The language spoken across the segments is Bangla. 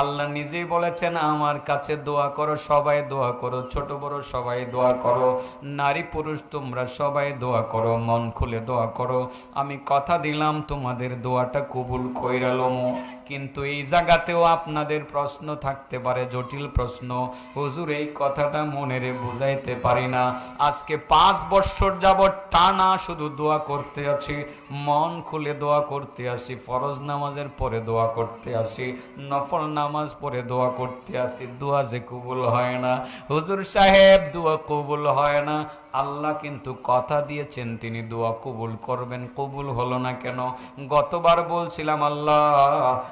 আল্লাহ নিজেই বলেছেন, আমার কাছে দোয়া করো, সবাই দোয়া করো। ছোট, বড় সবাই দোয়া করো। নারী, পুরুষ, তোমরা সবাই দোয়া করো। মন খুলে দোয়া করো। আমি কথা দিলাম, তোমাদের দোয়াটা কবুল কইরালমো কিন্তু এই জায়গাতেও আপনাদের প্রশ্ন থাকতে পারে, জটিল প্রশ্ন। হুজুর, এই কথাটা মনেরে বুঝাইতে পারি না। আজকে পাঁচ বছর যাবৎ টানা শুধু দোয়া করতে আছি, মন খুলে দোয়া করতে আসি ফরজ নামাজের পরে দোয়া করতে আসি নফল নামাজ পরে দোয়া করতে আসি দোয়া যে কবুল হয় না। হুজুর সাহেব, দোয়া কবুল হয় না। আল্লাহ কিন্তু কথা দিয়েছেন, তিনি দোয়া কবুল করবেন। কবুল হলো না কেন? গতবার বলছিলাম, আল্লাহ,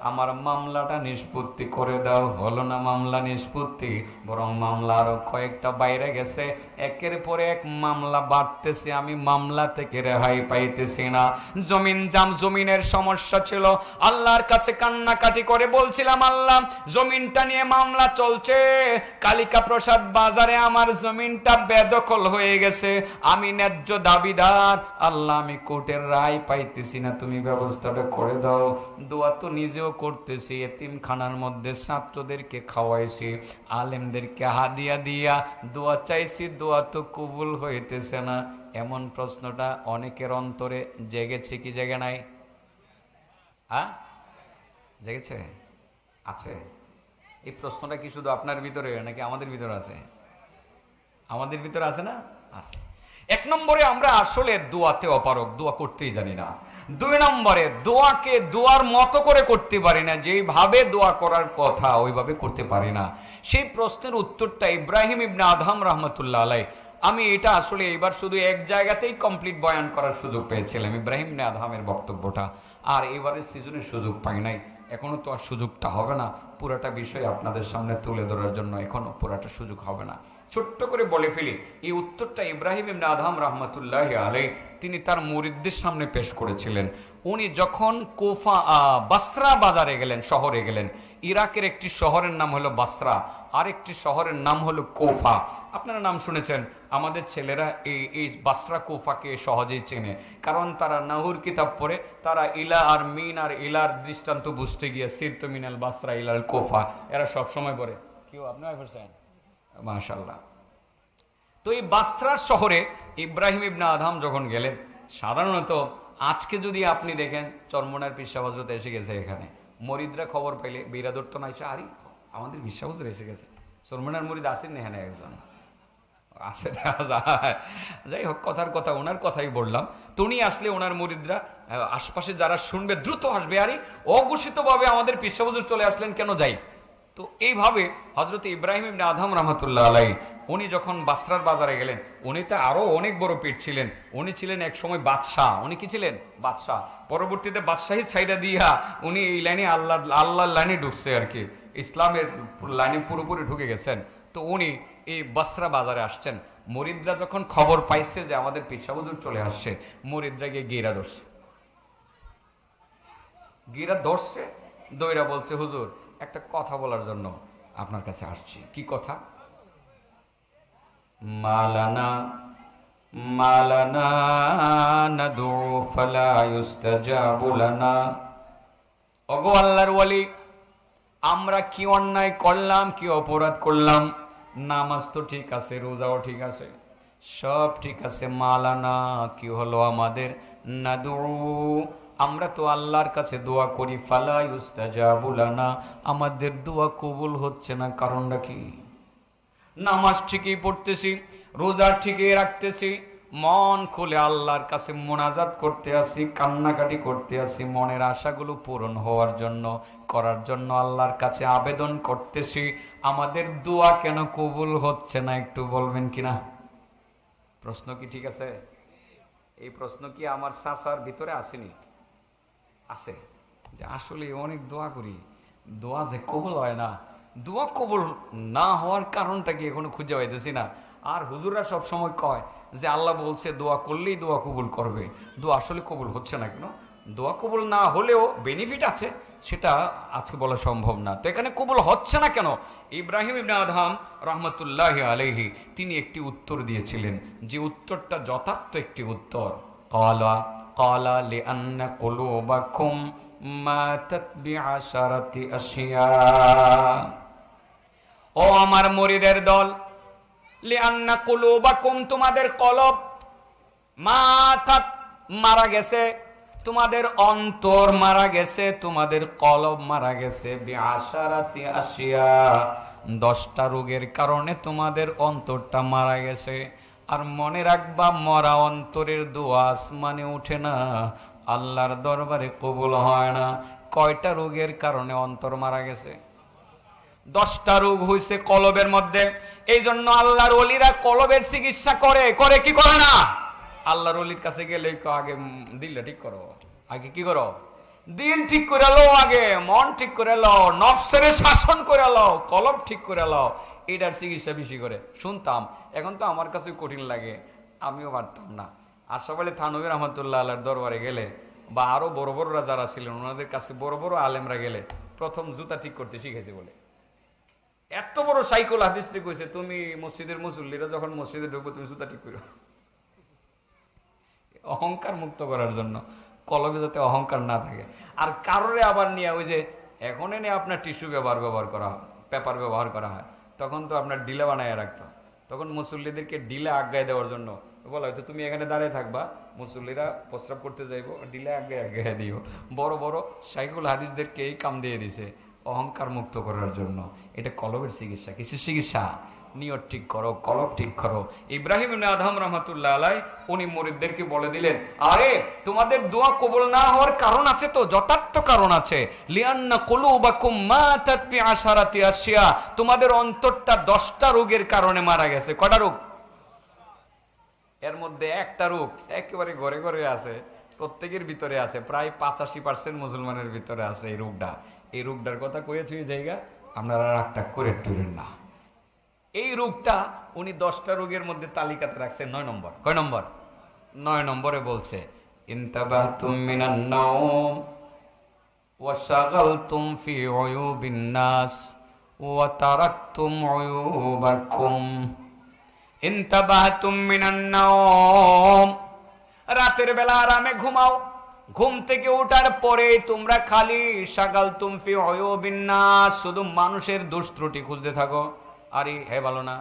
আমার মামলাটা নিষ্পত্তি করে দাও। হলো না মামলা নিষ্পত্তি? বরং মামলা আরও কয়েকটা বাইরে গেছে। একের পরে এক মামলা বাড়তেছে, আমি মামলা থেকে রেহাই পাইতেছি না। জমিন জাম, জমিনের সমস্যা ছিল। আল্লাহর কাছে কান্নাকাটি করে বলছিলাম, আল্লাহ, জমিনটা নিয়ে মামলা চলছে। কালিকা প্রসাদ বাজারে আমার জমিনটা বেদখল হয়ে গেছে। আমি ন্যায্য দাবিদার। আল্লাহ, আমি কোর্টের রায় পাইতেছি না, তুমি ব্যবস্থাটা করে দাও। দোয়া তো নিজেও করতেছি, এতিমখানার মধ্যে ছাত্রদেরকে খাওয়াইছি, আলেমদেরকে হাদিয়া দিয়া। দোয়া চাইছি, দোয়া তো কবুল হইতেছে না। এমন প্রশ্নটা অনেকের অন্তরে জেগেছে কি জেগে নাই? হ্যাঁ? জেগেছে? আছে। এই প্রশ্নটা কি শুধু আপনার ভিতরে নাকি আমাদের ভিতরে আছে? আমাদের ভিতরে আছে না? আছে। এক নম্বরে আমরা আসলে দোয়াতে অপারক দোয়া করতেই জানি না। দুই নম্বরে দোয়াকে দোয়ার মতো করে করতে পারি না, যেইভাবে দোয়া করার কথা ওইভাবে করতে পারি না। সেই প্রশ্নের উত্তরটা ইব্রাহিম ইবনে আদহাম রহমতুল্লাহ আলাই আমি এটা আসলে এবার শুধু এক জায়গাতেই কমপ্লিট বয়ান করার সুযোগ পেয়েছিলাম, ইব্রাহিম ইবনে আদহামের বক্তব্যটা। আর এবারের সিজনের সুযোগ পাই নাই। এখনও তো আর সুযোগটা হবে না। পুরাটা বিষয় আপনাদের সামনে তুলে ধরার জন্য এখনও পুরাটা সুযোগ হবে না। ছোট্ট করে বলে ফেলি, এই উত্তরটা ইব্রাহিম ইবনে আদহাম রহমতুল্লাহ আলাই তিনি তার মুরিদদের সামনে পেশ করেছিলেন। উনি যখন কোফা বাসরা বাজারে গেলেন, শহরে গেলেন, ইরাকের একটি শহরের নাম হলো বাসরা আর একটি শহরের নাম হলো কোফা। আপনারা নাম শুনেছেন, আমাদের ছেলেরা এই এই বাসরা কোফাকে সহজেই চেনে, কারণ তারা নাহুর কিতাব পড়ে, তারা ইলা আর মিন আর ইলার দৃষ্টান্ত বুঝতে গিয়ে সিরত মিনাল বাসরা ইলাল কোফা, এরা সব সময় পড়ে কেউ আপনি মাশাল্লাহ তো এই বাসরা শহরে ইব্রাহিম ইবনা আধাম যখন গেলেন, সাধারণত আজকে যদি আপনি দেখেন, চরমনার হজরত এসে গেছে এখানে। মরিদরা খবর পাইলে বীরা দত্ত না এসে আরে, আমাদের বিশ্বাস হজরত এসে গেছে। চরমনার মরিদ আসেন এখানে একজন। যায়। যাই হোক, কথার কথা, ওনার কথাই বললাম। তো উনি আসলে ওনার মরিদরা আশপাশে যারা শুনবে, দ্রুত আসবে আরে, অঘোষিতভাবে আমাদের পিসাবুজুর চলে আসলেন কেন যাই? তো এইভাবে হজরত ইব্রাহিম ইবনে আদম রহমতুল্লাহ আলাই উনি যখন বাসরার বাজারে গেলেন উনি তো আরও অনেক বড় পেট ছিলেন। উনি ছিলেন এক সময় বাদশাহ। উনি কি ছিলেন? বাদশাহ। পরবর্তীতে বাদশাহী ছাইডা দিয়া উনি এই লাইনে আল্লাহ, আল্লাহর লাইনে ঢুকছে আর কি। ইসলামের লাইনে পুরোপুরি ঢুকে গেছেন। তো উনি এই বাসরা বাজারে আসছেন। মরিদরা যখন খবর পাইছে যে আমাদের পিসাবুজুর চলে আসছে, মরিদরা গিয়ে গিরা ধরছে। গিরা ধরছে, দইরা বলছে, হুজুর, একটা কথা বলার জন্য আপনার কাছে আসছি। কি কথা? মালানা মালানা ইউস্তাজাবু লানা। ওগো আল্লাহর ওয়ালি, আমরা কি অন্যায় করলাম, কি অপরাধ করলাম? নামাজ তো ঠিক আছে, রোজাও ঠিক আছে। সব ঠিক আছে, মালানা, কি হলো আমাদের? নাদু, আমরা তো আল্লাহর কাছে দোয়া করি, ফালা ইউস্তাজাবুলানা আমাদের দোয়া কবুল হচ্ছে না, কারণটা কি? নামাজ ঠিকই পড়তেছি, রোজা ঠিকই রাখতেছি, মন খুলে আল্লাহর কাছে মোনাজাত করতে আসি, কান্নাকাটি করতে আসি, মনের আশাগুলো পূরণ হওয়ার জন্য, করার জন্য আল্লাহর কাছে আবেদন করতেছি। আমাদের দোয়া কেন কবুল হচ্ছে না একটু বলবেন কিনা? প্রশ্ন কি ঠিক আছে? এই প্রশ্ন কি আমার সাসার ভিতরে আসেনি? আছে। যে আসলে অনেক দোয়া করি, দোয়া যে কবুল হয় না দোয়া কবল না হওয়ার কারণটা কি এখনও খুঁজে পাইতেছি না? আর হুজুরা সব সময় কয় যে, আল্লাহ বলছে, দোয়া করলেই দোয়া কবুল করবে। দোয়া আসলে কবুল হচ্ছে না কেন? দোয়া কবুল না হলেও বেনিফিট আছে, সেটা আজকে বলা সম্ভব না। তো এখানে কবুল হচ্ছে না কেন? ইব্রাহিম ইবনে আদহাম রহমতুল্লাহ আলহি তিনি একটি উত্তর দিয়েছিলেন, যে উত্তরটা যথার্থ একটি উত্তর। কলা কলা লে আন্না কলো বা কুম মা ও আমার মরিদের দল, লিআন্না কুলুবাকুম, তোমাদের কলব মাথাত মারা গেছে, তোমাদের অন্তর মারা গেছে, তোমাদের কলব মারা গেছে আসিয়া দশটা রোগের কারণে তোমাদের অন্তরটা মারা গেছে। আর মনে রাখবা, মরা অন্তরের দোয়া আসমানে উঠে না, আল্লাহর দরবারে কবুল হয় না। কয়টা রোগের কারণে অন্তর মারা গেছে? দশটা রোগ হয়েছে কলবের মধ্যে। এই জন্য আল্লাহর অলিরা কলবের চিকিৎসা করে। করে কি করে না? আল্লাহর অলির কাছে গেলে আগে দিলটা ঠিক করো। আগে কি করো? দিল ঠিক করে লো আগে, মন ঠিক করে লও, নফসের শাসন করে লও, কলব ঠিক করে লও। এটার চিকিৎসা বেশি করে। শুনতাম, এখন তো আমার কাছে কঠিন লাগে। আমিও পারতাম না। আর বলে থানবী রহমতুল্লাহ আল্লাহর দরবারে গেলে বা আরও বড় বড়রা যারা ছিলেন, ওনাদের কাছে বড় বড় আলেমরা গেলে প্রথম জুতা ঠিক করতে শিখেছে বলে। এত বড় সাইকেল হাদিস রে কইছে, তুমি মসজিদের মুসল্লিরা যখন মসজিদে ঢুকবো, তুমি জুতা ঠিক করো অহংকার মুক্ত করার জন্য কলমে যাতে অহংকার না থাকে। আর কারোরে আবার নিয়ে ওই যে, এখন এনে আপনার টিস্যু ব্যবহার ব্যবহার করা হয়, পেপার ব্যবহার করা হয়, তখন তো আপনার ডিলে বানায় রাখতো তখন মুসল্লিদেরকে ডিলে আজ্ঞায় দেওয়ার জন্য বলা হয়তো তুমি এখানে দাঁড়িয়ে থাকবা, মুসল্লিরা প্রস্রাব করতে যাইবো, ডিলে আগে আগে দিও। বড় বড় সাইকুল হাদিসদেরকে এই কাম দিয়ে দিছে। অহংকার মুক্ত করার জন্য। এটা কলবের চিকিৎসা। কিছু চিকিৎসা? নিয়ত ঠিক করো, কলব ঠিক করো। ইব্রাহিম আদহাম রহমাতুল্লাহ আলাই উনি মুরিদদেরকে বলে দিলেন, আরে, তোমাদের দোয়া কবুল না হওয়ার কারণ আছে তো? যথার্থ কারণ আছে। লিয়ান্না মাতাত বি আশারাতি আসিয়া, তোমাদের অন্তরটা দশটা রোগের কারণে মারা গেছে। কটা রোগ? এর মধ্যে একটা রোগ একেবারে ঘরে ঘরে আছে, প্রত্যেকের ভিতরে আছে, প্রায় পাঁচাশি পার্সেন্ট মুসলমানের ভিতরে আছে এই রোগটা। এই রোগটার কথা কয়ে তুই জায়গা, আপনারা রাগটা করে তুলেন না। এই রোগটা উনি দশটা রোগের মধ্যে তালিকাতে রাখছেন নয় নম্বর। কয় নম্বর? নয় নম্বরে বলছে রাতের বেলা আরামে ঘুমাও। ঘুম থেকে ওঠার পরে তোমরা খালি সাকাল তুমফি অয়বিন্যাস শুধু মানুষের দোষ ত্রুটি খুঁজতে থাকো। আরে হে ভালো না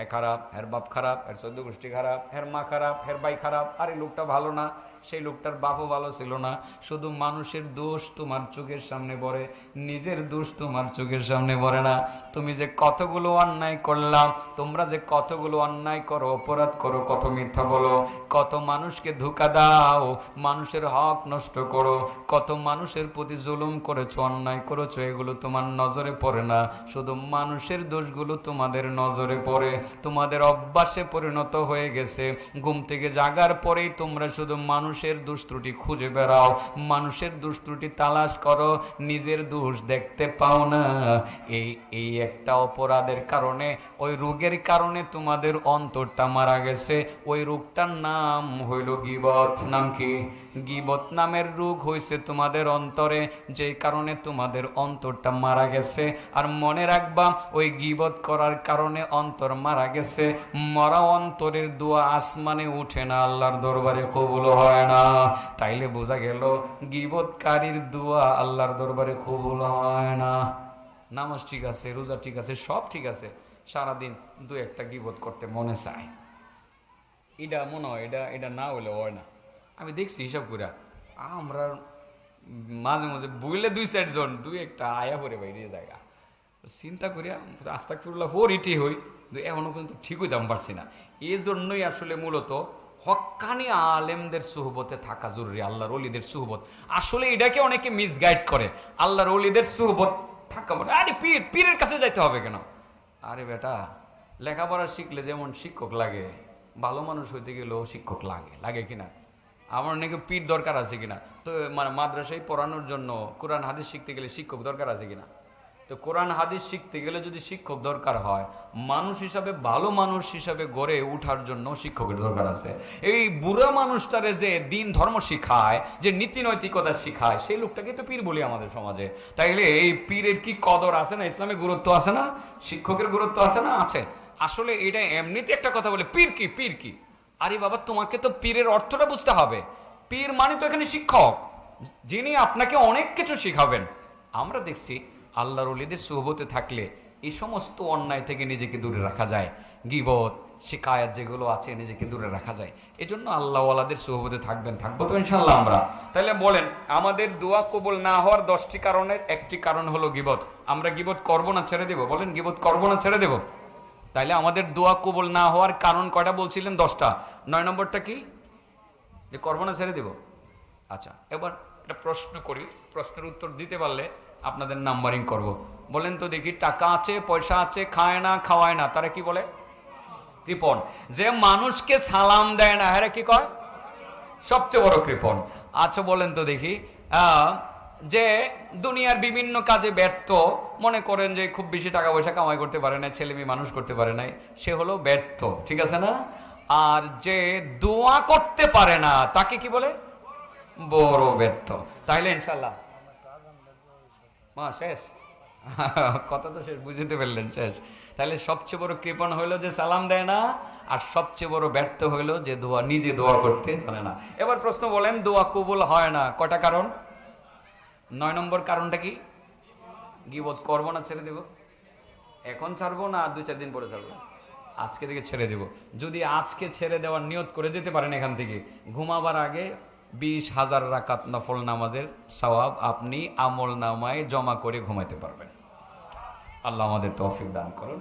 হে খারাপ হের বাপ খারাপ হের চোদ্দ গোষ্ঠী খারাপ হের মা খারাপ হের ভাই খারাপ, আরে লোকটা ভালো না, সেই লোকটার বাপও ভালো ছিল না। শুধু মানুষের দোষ তোমার চোখের সামনে পড়ে, নিজের দোষ তোমার চোখের সামনে পড়ে না। তুমি যে কতগুলো অন্যায় করলাম, তোমরা যে কতগুলো অন্যায় করো, অপরাধ করো, কত মিথ্যা বলো। কত মানুষকে ধোকা দাও, মানুষের হক নষ্ট করো। কত মানুষের প্রতি জুলুম করেছ, অন্যায় করেছ, এগুলো তোমার নজরে পড়ে না। শুধু মানুষের দোষগুলো তোমাদের নজরে পড়ে। তোমাদের অভ্যাসে পরিণত হয়ে গেছে। ঘুম থেকে জাগার পরেই তোমরা শুধু মানুষের দোষ ত্রুটি খুঁজে বেড়াও। মানুষের দোষ ত্রুটি তালাশ করো, নিজের দোষ দেখতে পাও না। এই এই একটা অপরাধের কারণে, ওই রোগের কারণে তোমাদের অন্তরটা মারা গেছে। ওই রোগটার নাম হইল গিবত। নাম কি? গিবত নামের রোগ হয়েছে তোমাদের অন্তরে যে কারণে তোমাদের অন্তরটা মারা গেছে। আর মনে রাখবা, ওই গিবত করার কারণে অন্তর মারা গেছে, মরা অন্তরের দোয়া আসমানে উঠে না, আল্লাহর দরবারে কবুল হয় না। তাইলে বোঝা গেল গিবতকারীর দোয়া আল্লাহর দরবারে কবুল হয় না। নামাজ ঠিক আছে, রোজা ঠিক আছে, সব ঠিক আছে। সারাদিন দু একটা গিবত করতে মনে চায়। এটা মনে হয়, এটা এটা না হলে হয় না। আমি দেখছি হিসাব করে আমরা মাঝে মাঝে বইলে দুই চারজন, দুই একটা আয়া করে বাইরে জায়গা চিন্তা করিয়া ফোর ইটি হই, কিন্তু এখনও পর্যন্ত ঠিক হইতাম পারছি না। এই জন্যই আসলে মূলত হক্কানি আলেমদের সুহবতে থাকা জরুরি, আল্লাহর অলিদের সুহবত। আসলে এটাকে অনেকে মিসগাইড করে। আল্লাহর অলিদের সুহবত থাকা মানে আরে পীর, পীরের কাছে যাইতে হবে কেন? আরে বেটা, লেখাপড়া শিখলে যেমন শিক্ষক লাগে, ভালো মানুষ হইতে গেলেও শিক্ষক লাগে লাগে কিনা? আমার নাকি পীর দরকার আছে কিনা? তো মানে মাদ্রাসায় পড়ানোর জন্য কোরআন, হাদিস শিখতে গেলে শিক্ষক দরকার আছে কিনা? তো কোরআন হাদিস শিখতে গেলে যদি শিক্ষক দরকার হয়, মানুষ হিসাবে, ভালো মানুষ হিসাবে গড়ে উঠার জন্য শিক্ষকের দরকার আছে। এই বুড়া মানুষটারে যে দিন ধর্ম শিখায়, যে নীতি নৈতিকতা শিখায়, সেই লোকটাকে তো পীর বলি আমাদের সমাজে। তাইলে এই পীরের কি কদর আছে না? ইসলামের গুরুত্ব আছে না? শিক্ষকের গুরুত্ব আছে না? আছে। আসলে এটা এমনিতে একটা কথা বলে, পীর কি? পীর কি? আরে বাবা, তোমাকে তো পীরের অর্থটা বুঝতে হবে। পীর মানে তো এখানে শিক্ষক, যিনি আপনাকে অনেক কিছু শিখাবেন। আমরা দেখছি আল্লাহর অলিদের সুহবতে থাকলে এই সমস্ত অন্যায় থেকে নিজেকে দূরে রাখা যায়। গিবত, শিকায়াত যেগুলো আছে নিজেকে দূরে রাখা যায়। এই জন্য আল্লাহওয়ালাদের সুহবতে থাকবেন, থাকব তো ইনশাল্লাহ আমরা। তাহলে বলেন, আমাদের দোয়া কবুল না হওয়ার দশটি কারণের একটি কারণ হলো গিবত। আমরা গিবত করব না, ছেড়ে দেবো? বলেন, গিবত করব না, ছেড়ে দেবো? তাইলে আমাদের দোয়া কবুল না হওয়ার কারণ কয়টা বলছিলেন? দশটা। নয় নম্বরটা কি? যে করব না, ছেড়ে দেব? আচ্ছা এবার একটা প্রশ্ন করি। প্রশ্নের উত্তর দিতে পারলে আপনাদের নাম্বারিং করব। বলেন তো দেখি, টাকা আছে, পয়সা আছে, খায় না, খাওয়ায় না, তারা কি বলে? কৃপণ। যে মানুষকে সালাম দেয় না হ্যাঁ কি কয়? সবচেয়ে বড় কৃপণ। আচ্ছা বলেন তো দেখি যে দুনিয়ার বিভিন্ন কাজে ব্যর্থ, মনে করেন যে খুব বেশি টাকা পয়সা কামাই করতে পারে না ছেলে মেয়ে মানুষ করতে পারে নাই, সে হলো ব্যর্থ, ঠিক আছে না? আর যে দোয়া করতে পারে না, তাকে কি বলে? বড় ব্যর্থ। তাইলে ইনশাল্লাহ মা, শেষ। কথা তো শেষ, বুঝতে পারলেন, শেষ। তাহলে সবচেয়ে বড় কৃপণ হইল যে সালাম দেয় না, আর সবচেয়ে বড় ব্যর্থ হইল যে দোয়া, নিজে দোয়া করতে জানে না। এবার প্রশ্ন বলেন, দোয়া কবুল হয় না কটা কারণ? নয় নম্বর কারণটা কি? গিবত করব না, ছেড়ে দেব? এখন ছাড়বো না দুই, চার দিন পরে ছাড়বো? আজকে থেকে ছেড়ে দেব। যদি আজকে ছেড়ে দেওয়ার নিয়ত করে যেতে পারেন এখান থেকে, ঘুমাবার আগে বিশ হাজার রাকাত নফল নামাজের সওয়াব আপনি আমল নামায় জমা করে ঘুমাইতে পারবেন। আল্লাহ আমাদের তৌফিক দান করুন।